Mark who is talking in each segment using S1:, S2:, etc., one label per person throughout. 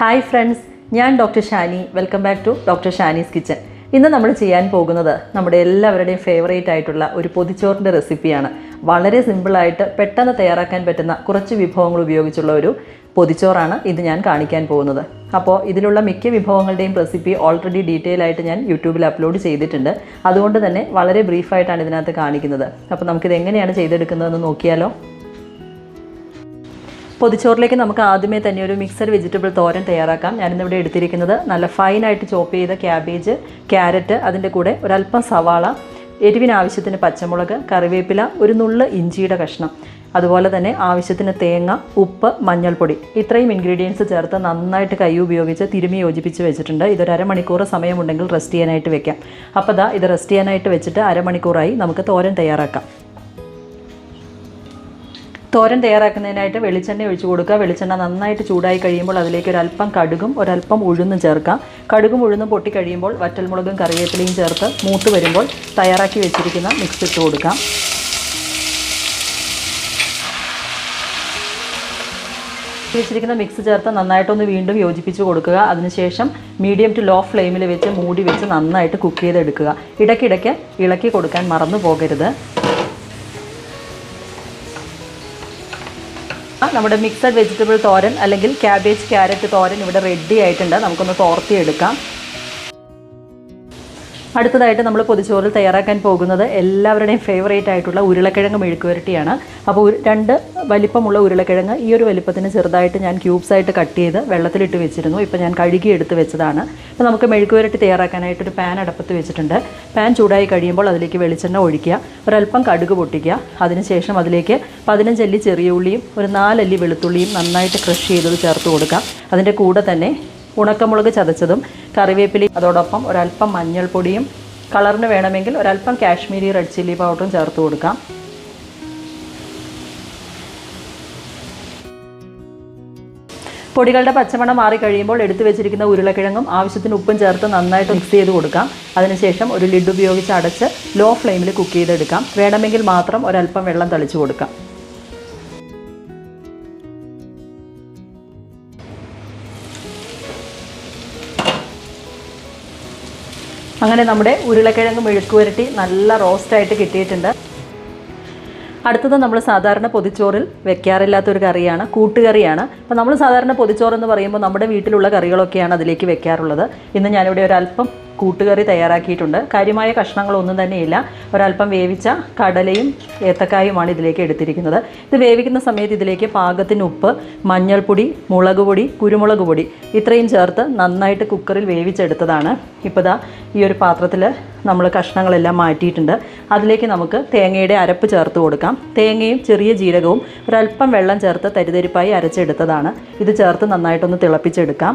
S1: Hi friends ഞാൻ doctor Shani. Welcome back to doctor Shani's kitchen ഇന്ന് നമ്മൾ ചെയ്യാൻ പോകുന്നത് നമ്മുടെ എല്ലാവരുടെയും ഫേവറേറ്റ് ആയിട്ടുള്ള ഒരു പൊതിച്ചോറിന്റെ റെസിപ്പിയാണ് വളരെ സിമ്പിളായിട്ട് പെട്ടെന്ന് തയ്യാറാക്കാൻ പറ്റുന്ന കുറച്ച് വിഭവങ്ങൾ ഉപയോഗിച്ചുള്ള ഒരു പൊതിച്ചോറാണ് ഇത് ഞാൻ കാണിക്കാൻ പോകുന്നത്. അപ്പോൾ ഇതിലുള്ള മിക്ക വിഭവങ്ങളുടെയും റെസിപ്പി ഓൾറെഡി ഡീറ്റെയിൽ ആയിട്ട് ഞാൻ യൂട്യൂബിൽ അപ്ലോഡ് ചെയ്തിട്ടുണ്ട്. അതുകൊണ്ട് തന്നെ വളരെ ബ്രീഫായിട്ടാണ് ഇതിനകത്ത് കാണിക്കുന്നത്. അപ്പോൾ നമുക്കിത് എങ്ങനെയാണ് ചെയ്തെടുക്കുന്നതെന്ന് നോക്കിയാലോ. പൊതിച്ചോറിലേക്ക് നമുക്ക് ആദ്യമേ തന്നെ ഒരു മിക്സഡ് വെജിറ്റബിൾ തോരൻ തയ്യാറാക്കാം. ഞാനിന്നിവിടെ എടുത്തിരിക്കുന്നത് നല്ല ഫൈനായിട്ട് ചോപ്പ് ചെയ്ത ക്യാബേജ് ക്യാരറ്റ് അതിന്റെ കൂടെ ഒരല്പം സവാള എരിവിനാവശ്യത്തിന് പച്ചമുളക് കറിവേപ്പില ഒരു നുള്ള് ഇഞ്ചിയുടെ കഷ്ണം അതുപോലെ തന്നെ ആവശ്യത്തിന് തേങ്ങ ഉപ്പ് മഞ്ഞൾപ്പൊടി. ഇത്രയും ഇൻഗ്രീഡിയൻസ് ചേർത്ത് നന്നായിട്ട് കൈ ഉപയോഗിച്ച് തിരുമി യോജിപ്പിച്ച് വെച്ചിട്ടുണ്ട്. ഇതൊരു അരമണിക്കൂർ സമയമുണ്ടെങ്കിൽ റെസ്റ്റ് ചെയ്യാനായിട്ട് വെക്കാം. അപ്പോൾ ദാ ഇത് റെസ്റ്റ് ചെയ്യാനായിട്ട് വെച്ചിട്ട് അരമണിക്കൂറായി നമുക്ക് തോരൻ തയ്യാറാക്കാം. തോരൻ തയ്യാറാക്കുന്നതിനായിട്ട് വെളിച്ചെണ്ണ ഒഴിച്ചു കൊടുക്കുക. വെളിച്ചെണ്ണ നന്നായിട്ട് ചൂടായി കഴിയുമ്പോൾ അതിലേക്ക് ഒരല്പം കടുകും ഒരല്പം ഉഴുന്നും ചേർക്കാം കടുകും ഉഴുന്നും പൊട്ടി കഴിയുമ്പോൾ വറ്റൽമുളകും കറിവേപ്പിലയും ചേർത്ത് മൂത്ത് വരുമ്പോൾ തയ്യാറാക്കി വെച്ചിരിക്കുന്ന മിക്സ് ഇട്ട് കൊടുക്കാം. വെച്ചിരിക്കുന്ന മിക്സ് ചേർത്ത് നന്നായിട്ടൊന്ന് വീണ്ടും യോജിപ്പിച്ച് കൊടുക്കുക. അതിനുശേഷം മീഡിയം ടു ലോ ഫ്ലെയിമിൽ വെച്ച് മൂടി വെച്ച് നന്നായിട്ട് കുക്ക് ചെയ്തെടുക്കുക. ഇടയ്ക്കിടയ്ക്ക് ഇളക്കി കൊടുക്കാൻ മറന്നു പോകരുത്. നമ്മുടെ മിക്സഡ് വെജിറ്റബിൾ തോരൻ അല്ലെങ്കിൽ ക്യാബേജ് ക്യാരറ്റ് തോരൻ ഇവിടെ റെഡി ആയിട്ടുണ്ട്. നമുക്കൊന്ന് തോർത്തിയെടുക്കാം. അടുത്തതായിട്ട് നമ്മൾ പൊതിച്ചോറിൽ തയ്യാറാക്കാൻ പോകുന്നത് എല്ലാവരുടെയും ഫേവറേറ്റ് ആയിട്ടുള്ള ഉരുളക്കിഴങ്ങ് മെഴുക്കുവരട്ടിയാണ്. അപ്പോൾ രണ്ട് വലിപ്പമുള്ള ഉരുളക്കിഴങ്ങ് ഈ ഒരു വലിപ്പത്തിന് ചെറുതായിട്ട് ഞാൻ ക്യൂബ്സ് ആയിട്ട് കട്ട് ചെയ്ത് വെള്ളത്തിലിട്ട് വെച്ചിരുന്നു. ഇപ്പോൾ ഞാൻ കഴുകി എടുത്ത് വെച്ചതാണ്. അപ്പോൾ നമുക്ക് മെഴുക്കുവരട്ടി തയ്യാറാക്കാനായിട്ട് ഒരു പാൻ അടപ്പത്ത് വെച്ചിട്ടുണ്ട്. പാൻ ചൂടായി കഴിയുമ്പോൾ അതിലേക്ക് വെളിച്ചെണ്ണ ഒഴിക്കുക. ഒരല്പം കടുക് പൊട്ടിക്കുക. അതിനുശേഷം അതിലേക്ക് പതിനഞ്ചല്ലി ചെറിയ ഉള്ളിയും ഒരു നാലല്ലി വെളുത്തുള്ളിയും നന്നായിട്ട് ക്രഷ് ചെയ്തത് ചേർത്ത് കൊടുക്കുക. അതിന്റെ കൂടെ തന്നെ ഉണക്കമുളക് ചതച്ചതും കറിവേപ്പിലയും അതോടൊപ്പം ഒരല്പം മഞ്ഞൾപ്പൊടിയും കളറിന് വേണമെങ്കിൽ ഒരല്പം കാശ്മീരി റെഡ് ചില്ലി പൗഡറും ചേർത്ത് കൊടുക്കാം. പൊടികളുടെ പച്ചമണം മാറിക്കഴിയുമ്പോൾ എടുത്തു വെച്ചിരിക്കുന്ന ഉരുളക്കിഴങ്ങും ആവശ്യത്തിന് ഉപ്പും ചേർത്ത് നന്നായിട്ട് മിക്സ് ചെയ്ത് കൊടുക്കാം. അതിനുശേഷം ഒരു ലിഡ് ഉപയോഗിച്ച് അടച്ച് ലോ ഫ്ലെയിമിൽ കുക്ക് ചെയ്തെടുക്കാം. വേണമെങ്കിൽ മാത്രം ഒരല്പം വെള്ളം തളിച്ചു കൊടുക്കാം. അങ്ങനെ നമ്മുടെ ഉരുളക്കിഴങ്ങ് മെഴുക്ക് വരട്ടി നല്ല റോസ്റ്റായിട്ട് കിട്ടിയിട്ടുണ്ട്. അടുത്തത് നമ്മൾ സാധാരണ പൊതിച്ചോറിൽ വെക്കാറില്ലാത്തൊരു കറിയാണ് കൂട്ടുകറിയാണ്. അപ്പോൾ നമ്മൾ സാധാരണ പൊതിച്ചോറ് എന്ന് പറയുമ്പോൾ നമ്മുടെ വീട്ടിലുള്ള കറികളൊക്കെയാണ് അതിലേക്ക് വെക്കാറുള്ളത്. ഇന്ന് ഞാനിവിടെ ഒരല്പം കൂട്ടുകറി തയ്യാറാക്കിയിട്ടുണ്ട്. കാര്യമായ കഷ്ണങ്ങളൊന്നും തന്നെയില്ല. ഒരല്പം വേവിച്ച കടലയും ഏത്തക്കായുമാണ് ഇതിലേക്ക് എടുത്തിരിക്കുന്നത്. ഇത് വേവിക്കുന്ന സമയത്ത് ഇതിലേക്ക് പാകത്തിന് ഉപ്പ് മഞ്ഞൾപ്പൊടി മുളക് പൊടി കുരുമുളക് പൊടി ഇത്രയും ചേർത്ത് നന്നായിട്ട് കുക്കറിൽ വേവിച്ചെടുത്തതാണ്. ഇപ്പോൾ ദാ ഈ ഒരു പാത്രത്തിൽ നമ്മൾ കഷ്ണങ്ങളെല്ലാം മാറ്റിയിട്ടുണ്ട്. അതിലേക്ക് നമുക്ക് തേങ്ങയുടെ അരപ്പ് ചേർത്ത് കൊടുക്കാം. തേങ്ങയും ചെറിയ ജീരകവും ഒരല്പം വെള്ളം ചേർത്ത് തരിതരിപ്പായി അരച്ചെടുത്തതാണ്. ഇത് ചേർത്ത് നന്നായിട്ടൊന്ന് തിളപ്പിച്ചെടുക്കാം.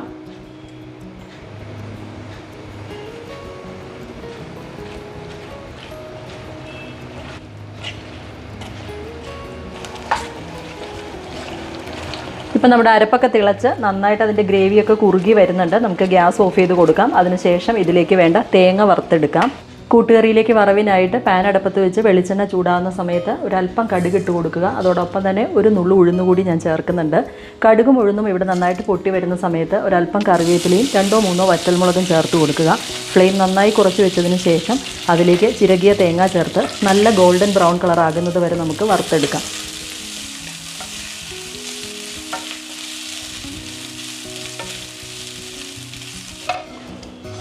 S1: ഇപ്പം നമ്മുടെ അരപ്പൊക്കെ തിളച്ച് നന്നായിട്ട് അതിന്റെ ഗ്രേവിയൊക്കെ കുറുകി വരുന്നുണ്ട്. നമുക്ക് ഗ്യാസ് ഓഫ് ചെയ്ത് കൊടുക്കാം. അതിനുശേഷം ഇതിലേക്ക് വേണ്ട തേങ്ങ വറുത്തെടുക്കാം. കൂട്ടുകറിയിലേക്ക് വറവിനായിട്ട് പാൻ അടുപ്പത്ത് വെച്ച് വെളിച്ചെണ്ണ ചൂടാകുന്ന സമയത്ത് ഒരല്പം കടുക് ഇട്ട് കൊടുക്കുക. അതോടൊപ്പം തന്നെ ഒരു നുള്ളു ഉഴുന്നുകൂടി ഞാൻ ചേർക്കുന്നുണ്ട്. കടുകും ഉഴുന്നും ഇവിടെ നന്നായിട്ട് പൊട്ടി വരുന്ന സമയത്ത് ഒരല്പം കറിവേപ്പിലയും രണ്ടോ മൂന്നോ വറ്റൽമുളകും ചേർത്ത് കൊടുക്കുക. ഫ്ലെയിം നന്നായി കുറച്ച് വെച്ചതിന് ശേഷം അതിലേക്ക് ചിരകിയ തേങ്ങ ചേർത്ത് നല്ല ഗോൾഡൻ ബ്രൗൺ കളർ ആകുന്നത് വരെ നമുക്ക് വറുത്തെടുക്കാം.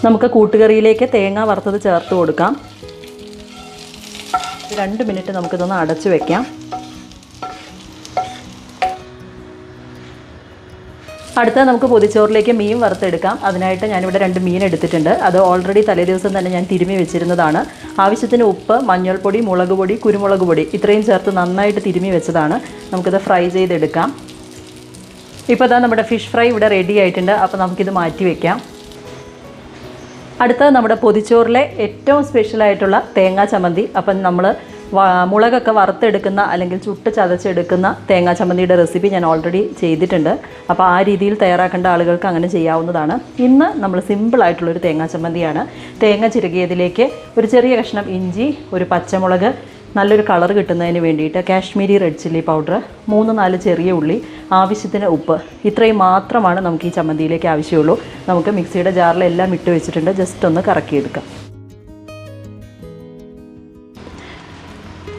S1: നമുക്ക് കൂട്ടുകറിയിലേക്ക് തേങ്ങ വറുത്തത് ചേർത്ത് കൊടുക്കാം. രണ്ട് മിനിറ്റ് നമുക്കിതൊന്ന് അടച്ചു വെക്കാം. അടുത്ത നമുക്ക് പൊതിച്ചോറിലേക്ക് മീൻ വറുത്തെടുക്കാം. അതിനായിട്ട് ഞാനിവിടെ രണ്ട് മീൻ എടുത്തിട്ടുണ്ട്. അത് ഓൾറെഡി തലേ ദിവസം തന്നെ ഞാൻ തിരുമി വെച്ചിരുന്നതാണ്. ആവശ്യത്തിന് ഉപ്പ് മഞ്ഞൾപ്പൊടി മുളക് പൊടി കുരുമുളക് പൊടി ഇത്രയും ചേർത്ത് നന്നായിട്ട് തിരുമി വെച്ചതാണ്. നമുക്കിത് ഫ്രൈ ചെയ്തെടുക്കാം. ഇപ്പോൾ ഇതാ നമ്മുടെ ഫിഷ് ഫ്രൈ ഇവിടെ റെഡി ആയിട്ടുണ്ട്. അപ്പോൾ നമുക്കിത് മാറ്റി വയ്ക്കാം അടുത്തത് നമ്മുടെ പൊതിച്ചോറിലെ ഏറ്റവും സ്പെഷ്യലായിട്ടുള്ള തേങ്ങാ ചമ്മന്തി. അപ്പം നമ്മൾ മുളകൊക്കെ വറുത്തെടുക്കുന്ന അല്ലെങ്കിൽ ചുട്ട് ചതച്ചെടുക്കുന്ന തേങ്ങാ ചമ്മന്തിയുടെ റെസിപ്പി ഞാൻ ഓൾറെഡി ചെയ്തിട്ടുണ്ട്. അപ്പോൾ ആ രീതിയിൽ തയ്യാറാക്കേണ്ട ആളുകൾക്ക് അങ്ങനെ ചെയ്യാവുന്നതാണ്. ഇന്ന് നമ്മൾ സിമ്പിളായിട്ടുള്ളൊരു തേങ്ങാ ചമ്മന്തിയാണ്. തേങ്ങ ചിരകിയതിലേക്ക് ഒരു ചെറിയ കഷ്ണം ഇഞ്ചി ഒരു പച്ചമുളക് നല്ലൊരു കളർ കിട്ടുന്നതിന് വേണ്ടിയിട്ട് കാശ്മീരി റെഡ് ചില്ലി പൗഡർ മൂന്ന് നാല് ചെറിയ ഉള്ളി ആവശ്യത്തിന് ഉപ്പ്. ഇത്രയും മാത്രമാണ് നമുക്ക് ഈ ചമ്മന്തിയിലേക്ക് ആവശ്യമുള്ളൂ. നമുക്ക് മിക്സിയുടെ ജാറിലെല്ലാം ഇട്ട് വെച്ചിട്ടുണ്ട്. ജസ്റ്റ് ഒന്ന് കറക്കിയെടുക്കാം.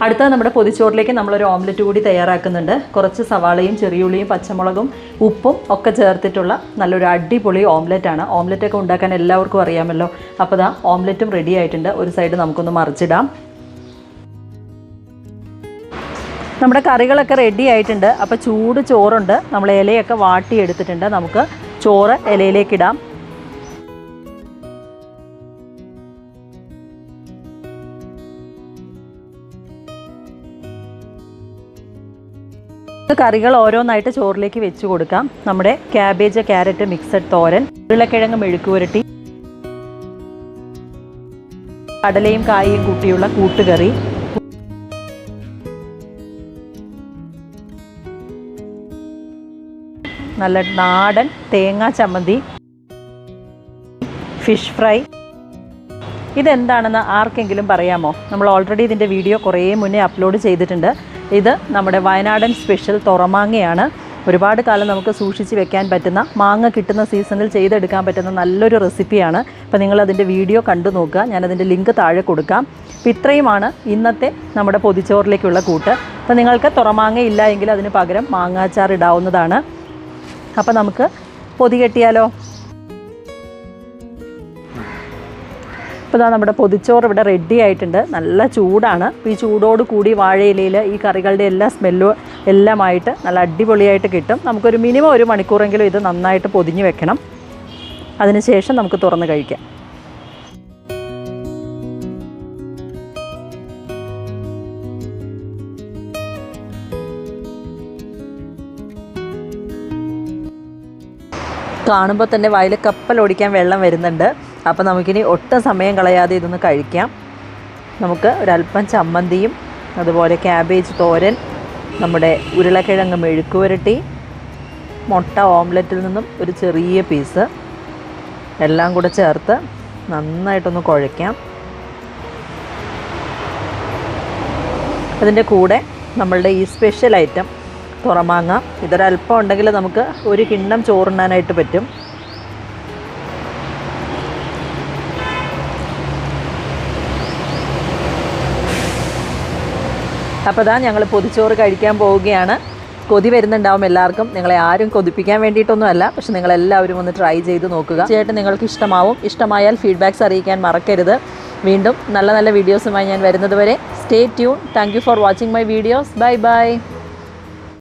S1: അടുത്ത നമ്മുടെ പൊതിച്ചോറിലേക്ക് നമ്മളൊരു ഓംലെറ്റ് കൂടി തയ്യാറാക്കുന്നുണ്ട്. കുറച്ച് സവാളയും ചെറിയുള്ളിയും പച്ചമുളകും ഉപ്പും ഒക്കെ ചേർത്തിട്ടുള്ള നല്ലൊരു അടിപൊളി ഓംലെറ്റ് ആണ്. ഓംലെറ്റ് ഒക്കെ ഉണ്ടാക്കാൻ എല്ലാവർക്കും അറിയാമല്ലോ. അപ്പോൾ ദാ ഓംലെറ്റും റെഡി ആയിട്ടുണ്ട്. ഒരു സൈഡ് നമുക്കൊന്ന് മറിച്ചിടാം. നമ്മുടെ കറികളൊക്കെ റെഡി ആയിട്ടുണ്ട്. അപ്പോൾ ചൂട് ചോറുണ്ട്. നമ്മൾ ഇലയൊക്കെ വാട്ടി എടുത്തിട്ടുണ്ട് നമുക്ക് ചോറ് ഇലയിലേക്ക് ഇടാം. കറികൾ ഓരോന്നായിട്ട് ചോറിലേക്ക് വെച്ച് കൊടുക്കാം. നമ്മുടെ ക്യാബേജ് ക്യാരറ്റ് മിക്സഡ് തോരൻ ഉരുളക്കിഴങ്ങ് മെഴുക്കുപുരട്ടി കടലയും കായയും കൂട്ടിയുള്ള കൂട്ടുകറി നല്ല നാടൻ തേങ്ങാ ചമ്മന്തി ഫിഷ് ഫ്രൈ ഇതെന്താണെന്ന് ആർക്കെങ്കിലും പറയാമോ? നമ്മൾ ഓൾറെഡി ഇതിന്റെ വീഡിയോ കുറേ മുന്നേ അപ്ലോഡ് ചെയ്തിട്ടുണ്ട്. ഇത് നമ്മുടെ വയനാടൻ സ്പെഷ്യൽ തുറമാങ്ങയാണ്. ഒരുപാട് കാലം നമുക്ക് സൂക്ഷിച്ച് വെക്കാൻ പറ്റുന്ന മാങ്ങ കിട്ടുന്ന സീസണിൽ ചെയ്തെടുക്കാൻ പറ്റുന്ന നല്ലൊരു റെസിപ്പിയാണ് അപ്പോൾ നിങ്ങൾ അതിന്റെ വീഡിയോ കണ്ടു നോക്കുക. ഞാനതിന്റെ ലിങ്ക് താഴെ കൊടുക്കാം. അപ്പോൾ ഇത്രയുമാണ് ഇന്നത്തെ നമ്മുടെ പൊതിച്ചോറിലേക്കുള്ള കൂട്ട്. അപ്പോൾ നിങ്ങൾക്ക് തുറമാങ്ങ ഇല്ല എങ്കിൽ അതിന് പകരം മാങ്ങാച്ചാർ ഇടാവുന്നതാണ്. അപ്പോൾ നമുക്ക് പൊതി കെട്ടിയാലോ? ഇപ്പോൾ ഇതാ നമ്മുടെ പൊതിച്ചോറ് ഇവിടെ റെഡി ആയിട്ടുണ്ട്. നല്ല ചൂടാണ്. ഈ ചൂടോട് കൂടി വാഴയിലയിൽ ഈ കറികളുടെ എല്ലാ സ്മെല്ലും എല്ലാമായിട്ട് നല്ല അടിപൊളിയായിട്ട് കിട്ടും. നമുക്കൊരു മിനിമം ഒരു മണിക്കൂറെങ്കിലും ഇത് നന്നായിട്ട് പൊതിഞ്ഞ് വെക്കണം. അതിനുശേഷം നമുക്ക് തുറന്ന് കഴിക്കാം. കാണുമ്പോൾ തന്നെ വായിൽ കപ്പൽ ഓടിക്കാൻ വെള്ളം വരുന്നുണ്ട്. അപ്പോൾ നമുക്കിനി ഒട്ടും സമയം കളയാതെ ഇതൊന്ന് കഴിക്കാം. നമുക്ക് ഒരല്പം ചമ്മന്തിയും അതുപോലെ ക്യാബേജ് തോരൻ നമ്മുടെ ഉരുളക്കിഴങ്ങ് മെഴുക്ക് പുരട്ടി മുട്ട ഓംലെറ്റിൽ നിന്നും ഒരു ചെറിയ പീസ് എല്ലാം കൂടെ ചേർത്ത് നന്നായിട്ടൊന്ന് കുഴയ്ക്കാം. അതിന്റെ കൂടെ നമ്മളുടെ ഈ സ്പെഷ്യൽ ഐറ്റം തുറമാങ്ങ. ഇതൊരല്പം ഉണ്ടെങ്കിൽ നമുക്ക് ഒരു കിണ്ണം ചോറുണ്ണാനായിട്ട് പറ്റും. അപ്പോൾ ഇതാ ഞങ്ങൾ പൊതിച്ചോറ് കഴിക്കാൻ പോവുകയാണ്. കൊതി വരുന്നുണ്ടാവും എല്ലാവർക്കും. നിങ്ങളെ ആരും കൊതിപ്പിക്കാൻ വേണ്ടിയിട്ടൊന്നുമല്ല. പക്ഷെ നിങ്ങളെല്ലാവരും ഒന്ന് ട്രൈ ചെയ്ത് നോക്കുക. തീർച്ചയായിട്ടും നിങ്ങൾക്ക് ഇഷ്ടമാവും. ഇഷ്ടമായാൽ ഫീഡ്ബാക്ക്സ് അറിയിക്കാൻ മറക്കരുത്. വീണ്ടും നല്ല നല്ല വീഡിയോസുമായി ഞാൻ വരുന്നത് വരെ. Stay tune thank for watching my videos bye bye